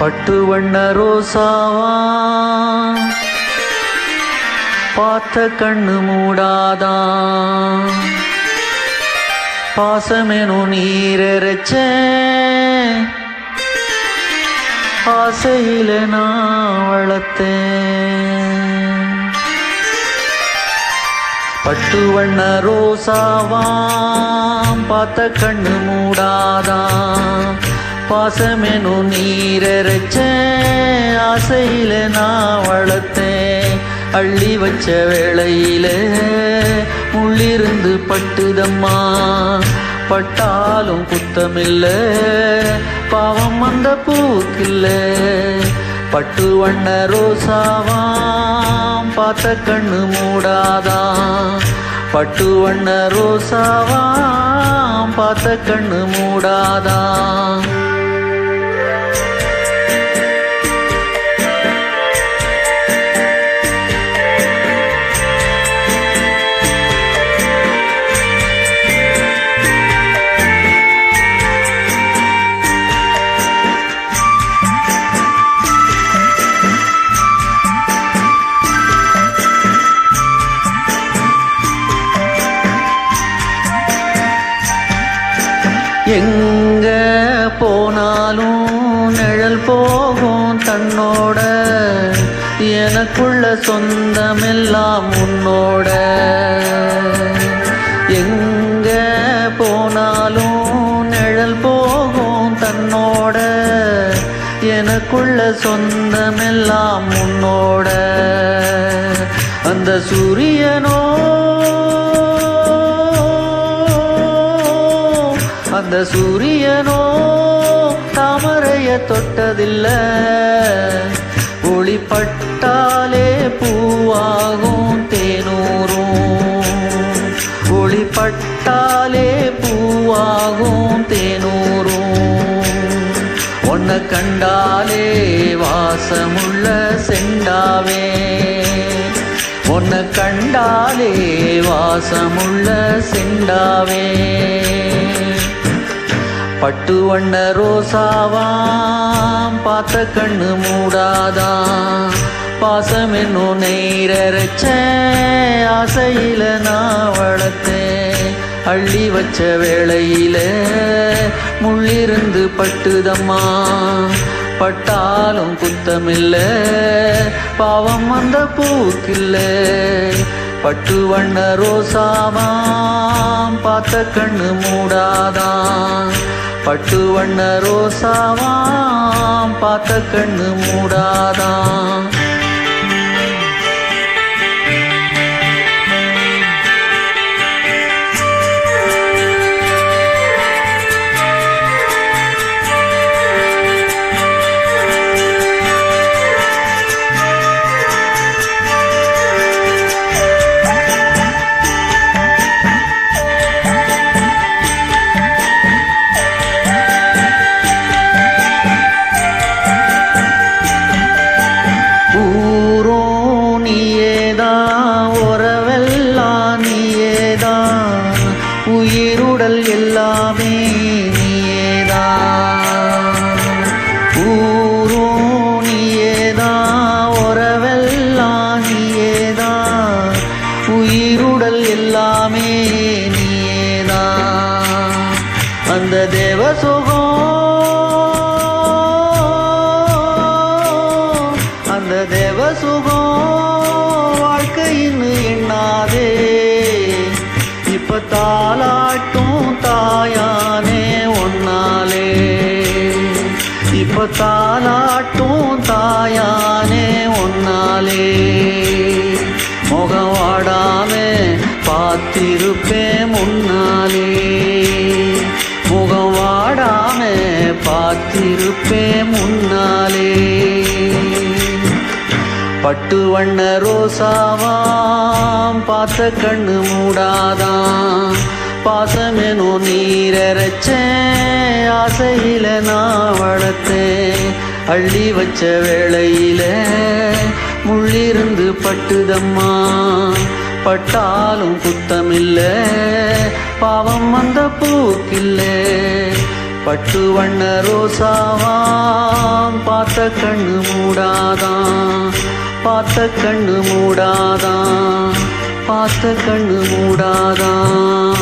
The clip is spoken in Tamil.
பட்டு வண்ண ரோசாவா பார்த்த கண்ணு மூடாதா பாசமெனும் நீரச்ச ஆசையில நான் வளர்த்தேன். பட்டு வண்ண ரோசாவாம். பார்த்த கண்ணு மூடாதான். பாசமெனும் நீரச்ச ஆசையில நான் வளர்த்தேன். அள்ளி வச்ச வேளையில முள்ளிருந்து பட்டுதம்மா. பட்டாலும் குத்தமில்ல பாவம் அந்த பூக்கில்ல. பட்டு வண்ண ரோசாவாம். பார்த்த கண்ணு மூடாதான் பட்டு வண்ண ரோசாவாம். பார்த்த கண்ணு மூடாதான் எங்க போனாலும் நிழல் போகும் தன்னோட? எனக்குள்ள சொந்தமெல்லாம் உன்னோட. எங்க போனாலும் நிழல் போகும் தன்னோட? எனக்குள்ள சொந்தமெல்லாம் உன்னோட. அந்த சூரிய சூரியனோ தாமரைய தொட்டதில்ல. ஒளிப்பட்டாலே பூவாகும் தேனூரும். ஒளிப்பட்டாலே பூவாகும் தேனூரும். உன்னை கண்டாலே வாசமுள்ள செண்டாவே. உன்னை கண்டாலே வாசமுள்ள செண்டாவே. பட்டு வண்ண ரோசாவாம் பார்த்த கண்ணு மூடாதாம். பாசம் என்னும் நேரச்ச ஆசையில நான் வளர்த்தேன். அள்ளி வச்ச வேளையில முள்ளிருந்து பட்டுதம்மா. பட்டாலும் குத்தமில்ல பாவம் அந்த பூக்கில்ல. பட்டு வண்ண ரோசாவாம் பார்த்த கண்ணு மூடாதான் பட்டு வண்ண ரோசாவாம் பார்த்த கண்ணு மூடாதான் தாலாட்டும் தாயானே ஒன்னாலே இப்ப தாலாட்டும் தாயானே ஒன்னாலே முகம் வாடாம பார்த்திருப்பேன் முன்னாலே முகம் வாடாம பார்த்திருப்பேன் முன்னாலே பட்டு வண்ண ரோசாவாம் பார்த்த கண்ணு மூடாதாம். பாசமெனும் நீரச்ச ஆசையில நான் வளர்த்தேன். அள்ளி வச்ச வேளையில முள்ளிருந்து பட்டுதம்மா. பட்டாலும் குத்தமில்ல பாவம் அந்த பூக்கில்ல. பட்டு வண்ண ரோசாவாம் பார்த்த கண்ணு மூடாதான் பார்த்த கண்ணு மூடாதான் பார்த்த கண்ணு மூடாதான்